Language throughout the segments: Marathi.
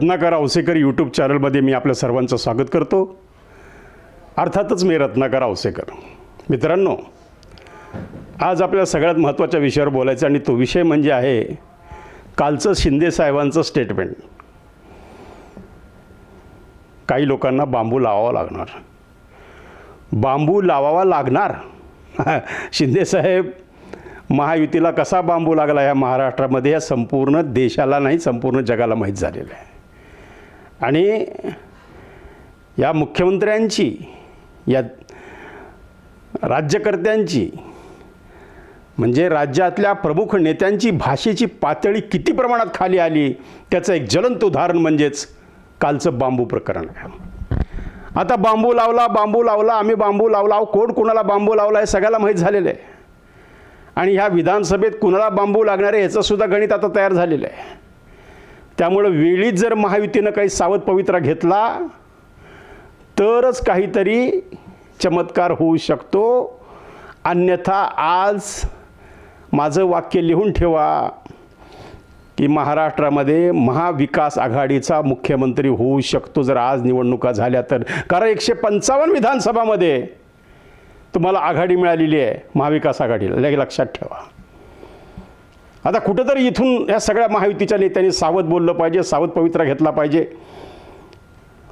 रत्नाकर आवसेकर यूट्यूब चॅनलमध्ये मी आपल्या सर्वांचं स्वागत करतो. अर्थातच मी रत्नाकर औसेकर मित्रांनो आज आपल्या सगळ्यात महत्त्वाच्या विषयावर बोलायचं आणि तो विषय म्हणजे आहे कालचं शिंदे साहेबांचं स्टेटमेंट काही लोकांना बांबू लावावा लागणार. बांबू लावावा लागणार? शिंदे साहेब महायुतीला कसा बांबू लागला या महाराष्ट्रामध्ये? या संपूर्ण देशाला नाही संपूर्ण जगाला माहीत झालेलं आहे. आणि या मुख्यमंत्र्यांची या राज्यकर्त्यांची म्हणजे राज्यातल्या प्रमुख नेत्यांची भाषेची पातळी किती प्रमाणात खाली आली त्याचं एक ज्वलंत उदाहरण म्हणजेच कालचं बांबू प्रकरण. आहे आता बांबू लावला बांबू लावला आम्ही बांबू लावला कोण कुणाला बांबू लावला हे सगळ्याला माहीत झालेलं आहे. आणि ह्या विधानसभेत कुणाला बांबू लागणार आहे ह्याचंसुद्धा गणित आता तयार झालेलं आहे. त्यामुळं वेळीच जर महायुतीनं काही सावध पवित्रा घेतला तरच काहीतरी चमत्कार होऊ शकतो. अन्यथा आज माझं वाक्य लिहून ठेवा की महाराष्ट्रामध्ये महाविकास आघाडीचा मुख्यमंत्री होऊ शकतो. जर आज निवडणुका झाल्या तर. कारण एकशे पंचावन्न विधानसभामध्ये तुम्हाला आघाडी मिळालेली आहे महाविकास आघाडीला. हे लक्षात ठेवा. आता कुठंतरी इथून या सगळ्या महायुतीच्या नेत्यांनी सावध बोललं पाहिजे सावध पवित्रा घेतला पाहिजे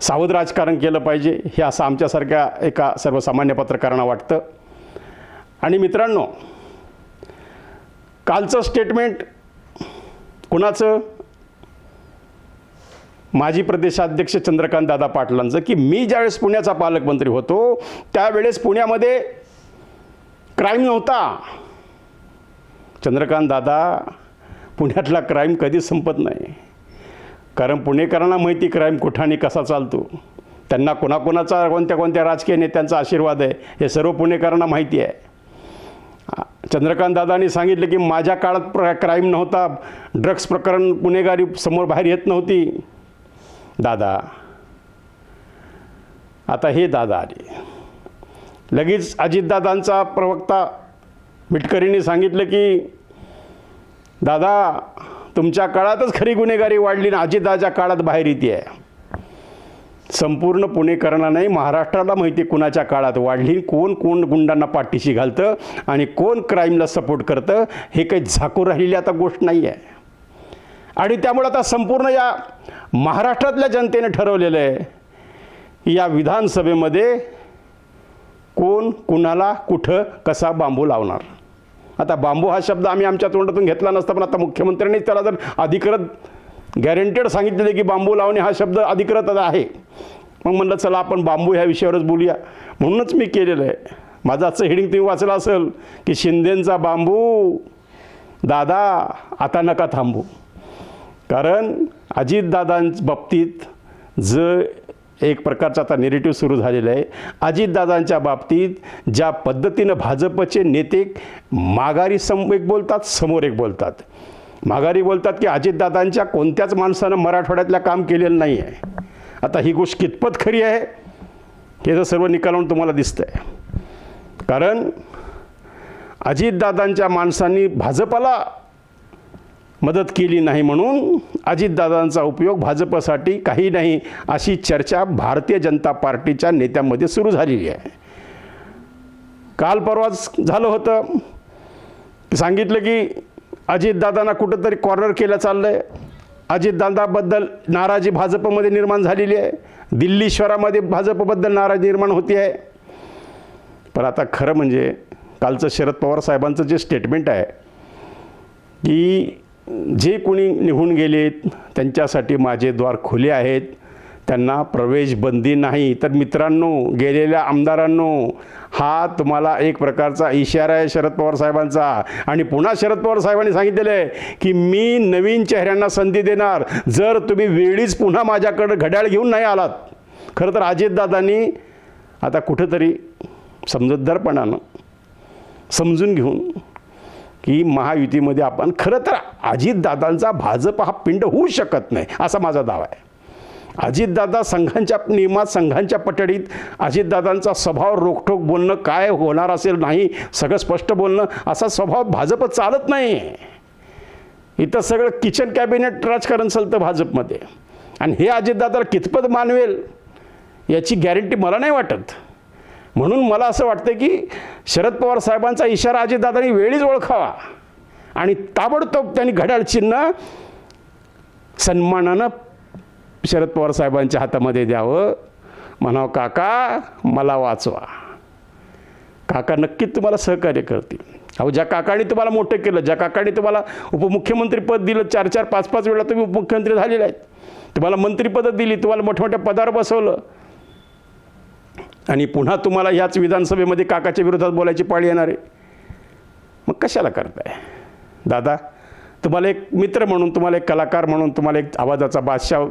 सावध राजकारण केलं पाहिजे हे असं आमच्यासारख्या एका सर्वसामान्य पत्रकारांना वाटतं. आणि मित्रांनो कालचं स्टेटमेंट कुणाचं? माजी प्रदेशाध्यक्ष चंद्रकांत दादा पाटलांचं की मी ज्यावेळेस पुण्याचा पालकमंत्री होतो त्यावेळेस पुण्यामध्ये क्राईम नव्हता. चंद्रकांत दादा पुण्यातला क्राईम कधीच संपत नाही. कारण पुणेकरांना माहिती क्राईम कुठाने कसा चालतो. त्यांना कोणाकोणाचा कोणत्या कोणत्या राजकीय नेत्यांचा आशीर्वाद आहे हे सर्व पुणेकरांना माहिती आहे. चंद्रकांत दादांनी सांगितलं की माझ्या काळात प्र क्राईम नव्हता. ड्रग्स प्रकरण गुन्हेगारी समोर बाहेर येत नव्हती. दादा आता हे दादा आले. लगेच अजितदादांचा प्रवक्ता विटकरींनी सांगितलं की दादा तुमच्या काळातच खरी गुन्हेगारी वाढली ना अजितदाच्या काळात बाहेर येते आहे. संपूर्ण पुणेकरांना नाही महाराष्ट्राला माहिती कुणाच्या काळात वाढली कोण कोण गुंडांना पाठीशी घालतं आणि कोण क्राईमला सपोर्ट करतं हे काही झाकू राहिलेली आता गोष्ट नाही आहे. आणि त्यामुळे आता संपूर्ण या महाराष्ट्रातल्या जनतेने ठरवलेलं आहे या विधानसभेमध्ये कोण कुणाला कुठं कसा बांबू लावणार? आता बांबू हा शब्द आम्ही आमच्या तोंडातून घेतला नसता पण आता मुख्यमंत्र्यांनीच त्याला जर अधिकृत गॅरंटेड सांगितलेले की बांबू लावणे हा शब्द अधिकृत आहे. मग म्हणलं चला आपण बांबू ह्या विषयावरच बोलूया. म्हणूनच मी केलेलं आहे. माझं आजचं हेडिंग तुम्ही वाचलं असेल की शिंदेंचा बांबू दादा आता नका थांबू. कारण अजितदादांच्या बाबतीत ज एक प्रकारचा आता नेरेटिव्ह सुरू झालेला आहे. अजितदादांच्या बाबतीत ज्या पद्धतीनं भाजपचे नेते माघारी सम एक बोलतात समोर एक बोलतात. माघारी बोलतात की अजितदादांच्या कोणत्याच माणसानं मराठवाड्यातल्या काम केलेलं नाही आहे आता ही गोष्ट कितपत खरी आहे हे तर सर्व निकालावून तुम्हाला दिसतं आहे कारण अजितदादांच्या माणसांनी भाजपाला मदत केली नाही म्हणून अजितदादांचा उपयोग भाजपसाठी काही नाही अशी चर्चा भारतीय जनता पार्टीच्या नेत्यांमध्ये सुरू झालेली आहे. काल परवाच झालं होतं. सांगितलं की अजितदादांना कुठंतरी कॉर्नर केलं चाललं आहे अजितदादाबद्दल नाराजी भाजपमध्ये निर्माण झालेली आहे. दिल्ली शहरामध्ये भाजपबद्दल नाराजी निर्माण होती आहे. पण आता खरं म्हणजे कालचं शरद पवार साहेबांचं जे स्टेटमेंट आहे की जे कोणी निघून गेलेत त्यांच्यासाठी माझे द्वार खुले आहेत. त्यांना प्रवेश बंदी नाही. तर मित्रांनो गेलेल्या आमदारांनो हा तुम्हाला एक प्रकारचा इशारा आहे शरद पवार साहेबांचा. आणि पुन्हा शरद पवार साहेबांनी सांगितलेलं आहे की मी नवीन चेहऱ्यांना संधी देणार. जर तुम्ही वेळीच पुन्हा माझ्याकडं घड्याळ घेऊन नाही आलात. खरं तर अजितदादांनी आता कुठंतरी समजूतदारपणानं समजून घेऊन की महायुतीमध्ये आपण खरं तर अजितदादांचा भाजप हा पिंड होऊ शकत नाही असा माझा दावा आहे. अजितदादा संघांच्या नियमात संघांच्या पटडीत अजितदादांचा स्वभाव रोखठोक बोलणं काय होणार असेल नाही सगळं स्पष्ट बोलणं असा स्वभाव भाजप चालत नाही. इथं सगळं किचन कॅबिनेट राजकारण चालतं भाजपमध्ये. आणि हे अजितदादाला कितपत मानवेल याची गॅरंटी मला नाही वाटत. म्हणून मला असं वाटतं की शरद पवार साहेबांचा इशारा अजितदादांनी वेळीच ओळखावा. आणि ताबडतोब त्यांनी घड्याळ चिन्ह सन्मानानं शरद पवार साहेबांच्या हातामध्ये द्यावं. म्हणावं काका मला वाचवा. काका नक्कीच तुम्हाला सहकार्य करतील. अहो ज्या काकाने तुम्हाला मोठं केलं ज्या काकाने तुम्हाला उपमुख्यमंत्रीपद दिलं चार चार पाच पाच वेळा तुम्ही उपमुख्यमंत्री झालेले आहेत. तुम्हाला मंत्रिपदं दिली तुम्हाला मोठमोठ्या पदावर बसवलं. आणि पुन्हा तुम्हाला ह्याच विधानसभेमध्ये काकाच्या विरोधात बोलायची पाळी येणार आहे. मग कशाला करताय? दादा तुम्हाला एक मित्र म्हणून तुम्हाला एक कलाकार म्हणून तुम्हाला एक आवाजाचा बादशाह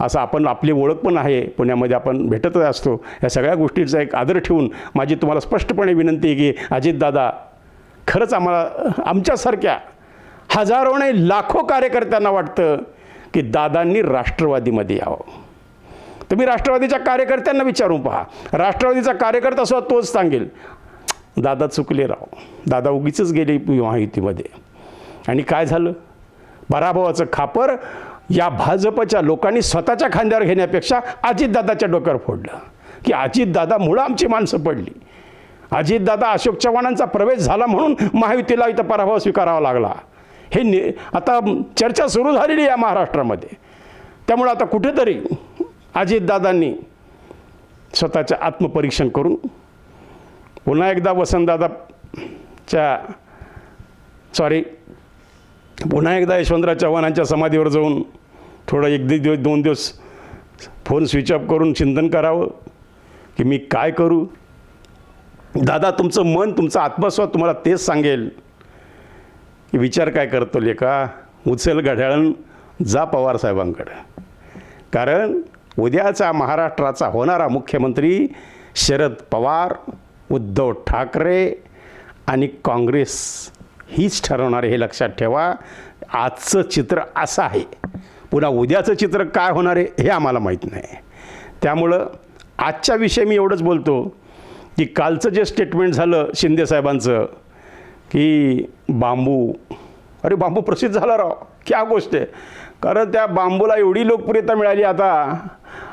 असं आपण आपली ओळख पण आहे. पुण्यामध्ये आपण भेटतच असतो. या सगळ्या गोष्टींचा एक आदर ठेवून माझी तुम्हाला स्पष्टपणे विनंती आहे की अजितदादा खरंच आम्हाला आमच्यासारख्या हजारो नाही लाखो कार्यकर्त्यांना वाटतं की दादांनी राष्ट्रवादीमध्ये यावं. तुम्ही राष्ट्रवादीच्या कार्यकर्त्यांना विचारून पहा. राष्ट्रवादीचा कार्यकर्ता सुद्धा तोच सांगेल दादा चुकले राव. दादा उगीच गेले महायुतीमध्ये आणि काय झालं? पराभवाचं खापर या भाजपच्या लोकांनी स्वतःच्या खांद्यावर घेण्यापेक्षा अजितदादाच्या डोक्यावर फोडलं. की अजितदादामुळं आमची माणसं पडली. अजितदादा अशोक चव्हाणांचा प्रवेश झाला म्हणून महायुतीला इथं पराभव स्वीकारावा लागला. हे नि आता चर्चा सुरू झालेली आहे या महाराष्ट्रामध्ये. त्यामुळं आता कुठेतरी अजितदादांनी स्वतःचं आत्मपरीक्षण करून पुन्हा एकदा वसंतदादाच्या सॉरी पुन्हा एकदा यशवंतराव चव्हाणांच्या समाधीवर जाऊन थोडं एक दीड दिवस दोन दिवस फोन स्विच ऑफ करून चिंतन करावं की मी काय करू? दादा तुमचं मन तुमचा आत्मस्वाद तुम्हाला तेच सांगेल की विचार काय करतो लेखा उचल घड्याळण जा पवार साहेबांकडं. कारण उद्याचा महाराष्ट्राचा होणारा मुख्यमंत्री शरद पवार उद्धव ठाकरे आणि काँग्रेस हीच ठरवणार आहे हे लक्षात ठेवा आजचं चित्र असं आहे. पुन्हा उद्याचं चित्र काय होणार आहे हे आम्हाला माहीत नाही. त्यामुळं आजच्या विषयी मी एवढंच बोलतो की कालचं जे स्टेटमेंट झालं शिंदेसाहेबांचं की बांबू अरे बांबू प्रसिद्ध झाला राव क्या गोष्ट आहे. कारण त्या बांबूला एवढी लोकप्रियता मिळाली आता.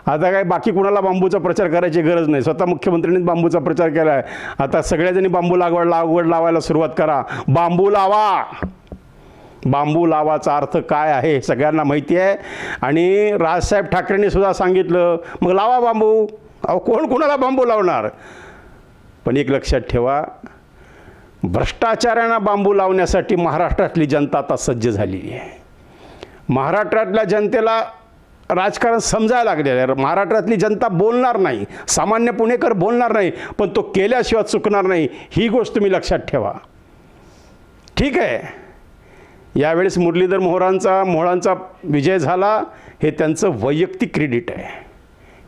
आता काय बाकी कुणाला बांबूचा प्रचार करायची गरज नाही. स्वतः मुख्यमंत्र्यांनीच बांबूचा प्रचार केला आहे आता सगळ्याजणी बांबू लागवड लागवड लावायला सुरुवात करा. बांबू लावा! बांबू लावाचा अर्थ काय आहे सगळ्यांना माहिती आहे. आणि राजसाहेब ठाकरेंनी सुद्धा सांगितलं मग लावा बांबू. अहो कोण कोणाला बांबू लावणार? पण एक लक्षात ठेवा भ्रष्टाचारांना बांबू लावण्यासाठी महाराष्ट्रातली जनता आता सज्ज झालेली आहे. महाराष्ट्रातल्या जनतेला राजकारण समजायला लागलेलं आहे. महाराष्ट्रातली जनता बोलणार नाही. सामान्य पुणेकर बोलणार नाही पण तो केल्याशिवाय चुकणार नाही. ही गोष्ट तुम्ही लक्षात ठेवा. ठीक आहे. यावेळेस मुरलीधर मोहरांचा मोहळांचा विजय झाला. हे त्यांचं वैयक्तिक क्रेडिट आहे.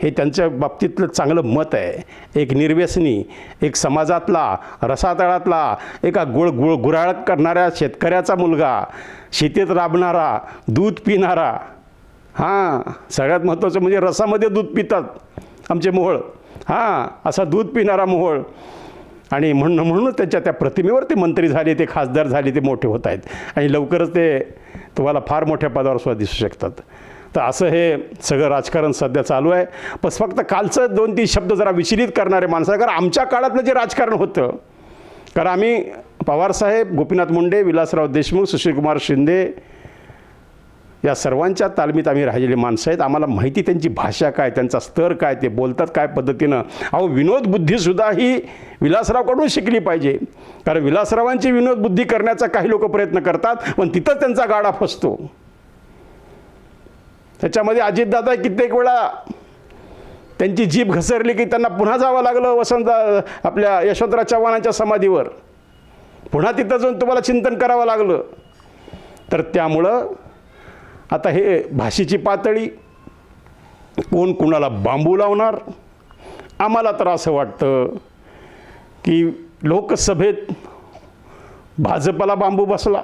हे त्यांच्या बाबतीतलं चांगलं मत आहे. एक निर्व्यसनी एक समाजातला रसातळातला एका गुळ गुळ गुराळ करणाऱ्या शेतकऱ्याचा मुलगा शेतीत राबणारा दूध पिणारा हां सगळ्यात महत्त्वाचं म्हणजे रसामध्ये दूध पितात आमचे मोहळ. हां असा दूध पिणारा मोहळ. आणि म्हणून म्हणूनच त्याच्या त्या प्रतिमेवर ते मंत्री झाले ते खासदार झाले ते मोठे होत आहेत. आणि लवकरच ते तुम्हाला फार मोठ्या पदावर सुद्धा दिसू शकतात. तर असं हे सगळं राजकारण सध्या चालू आहे. पण फक्त कालचं दोन तीन शब्द जरा विचलित करणारे माणसं आहे. कारण आमच्या काळातलं जे राजकारण होतं कारण आम्ही पवारसाहेब गोपीनाथ मुंडे विलासराव देशमुख सुशीलकुमार शिंदे या सर्वांच्या तालमीत आम्ही राहिलेली माणसं आहेत. आम्हाला माहिती त्यांची भाषा काय त्यांचा स्तर काय ते बोलतात काय पद्धतीनं. अहो विनोद बुद्धीसुद्धा ही विलासरावकडून शिकली पाहिजे. कारण विलासरावांची विनोद बुद्धी करण्याचा काही लोक प्रयत्न करतात पण तिथंच त्यांचा गाडा फसतो. त्याच्यामध्ये अजितदादा कित्येक वेळा त्यांची जीभ घसरली की त्यांना पुन्हा जावं लागलं वसंत आपल्या यशवंतराव चव्हाणांच्या समाधीवर. पुन्हा तिथं जाऊन तुम्हाला चिंतन करावं लागलं. तर त्यामुळं आता हे भाषेची पातळी कोण कुणाला बांबू लावणार? आम्हाला तर असं वाटतं की लोकसभेत भाजपला बांबू बसला.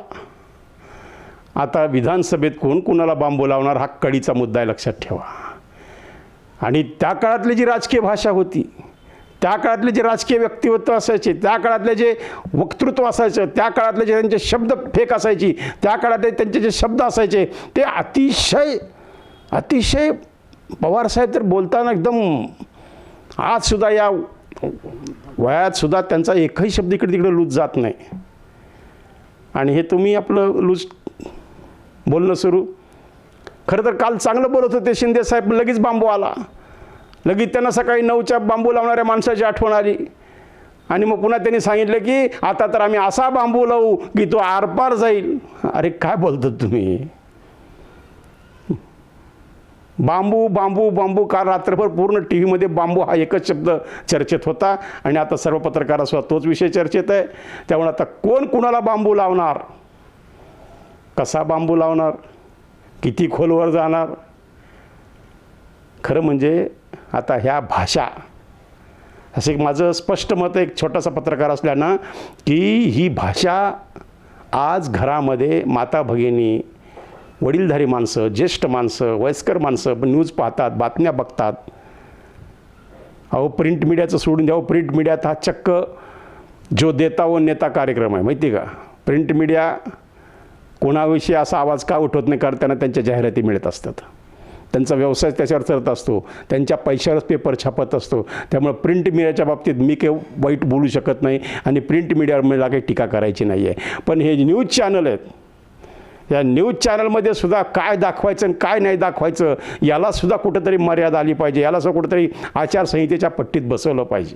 आता विधानसभेत कोण कुणाला बांबू लावणार हा कडीचा मुद्दा आहे लक्षात ठेवा. आणि त्या काळातली जी राजकीय भाषा होती त्या काळातले जे राजकीय व्यक्तिमत्व असायचे त्या काळातले जे वक्तृत्व असायचं त्या काळातले जे त्यांचे शब्द फेक असायची त्या काळातले त्यांचे जे शब्द असायचे ते अतिशय अतिशय पवारसाहेब तर बोलताना एकदम आजसुद्धा या वयातसुद्धा त्यांचा एकही शब्द इकडे तिकडे लूज जात नाही. आणि हे तुम्ही आपलं लूज बोलणं सुरू. खरं तर काल चांगलं बोलत होते शिंदे साहेब लगेच बांबू आला. लगेच त्यांना सकाळी नऊच्या बांबू लावणाऱ्या माणसाची आठवण आली. आणि मग पुन्हा त्यांनी सांगितलं की आता तर आम्ही असा बांबू लावू की तो आरपार जाईल. अरे काय बोलतात तुम्ही? बांबू बांबू बांबू काल रात्रभर पूर्ण टी व्हीमध्ये बांबू हा एकच शब्द चर्चेत होता. आणि आता सर्व पत्रकारासुद्धा तोच विषय चर्चेत आहे. त्यामुळे आता कोण कुणाला बांबू लावणार? कसा बांबू लावणार? किती खोलवर जाणार? खरं म्हणजे आता ह्या भाषा. असं एक माझं स्पष्ट मत एक छोटासा पत्रकार असल्यानं की ही भाषा आज घरामध्ये माता भगिनी वडीलधारी माणसं ज्येष्ठ माणसं वयस्कर माणसं न्यूज पाहतात बातम्या बघतात. अहो प्रिंट मीडियाचं सोडून द्यावं प्रिंट मीडियात हा चक्क जो देता व नेता कार्यक्रम आहे माहिती आहे का? प्रिंट मीडिया कोणाविषयी असा आवाज का उठवत नाही कारण त्यांना त्यांच्या जाहिराती मिळत असतात. त्यांचा व्यवसाय त्याच्यावर चालत असतो. त्यांच्या पैशावरच पेपर छापत असतो. त्यामुळे प्रिंट मीडियाच्या बाबतीत मी काही वाईट बोलू शकत नाही आणि प्रिंट मीडियावर मला काही टीका करायची नाही आहे पण हे न्यूज चॅनल आहेत या न्यूज चॅनलमध्ये सुद्धा काय दाखवायचं आणि काय नाही दाखवायचं यालासुद्धा कुठंतरी मर्यादा आली पाहिजे. याला सुद्धा कुठंतरी आचारसंहितेच्या पट्टीत बसवलं पाहिजे.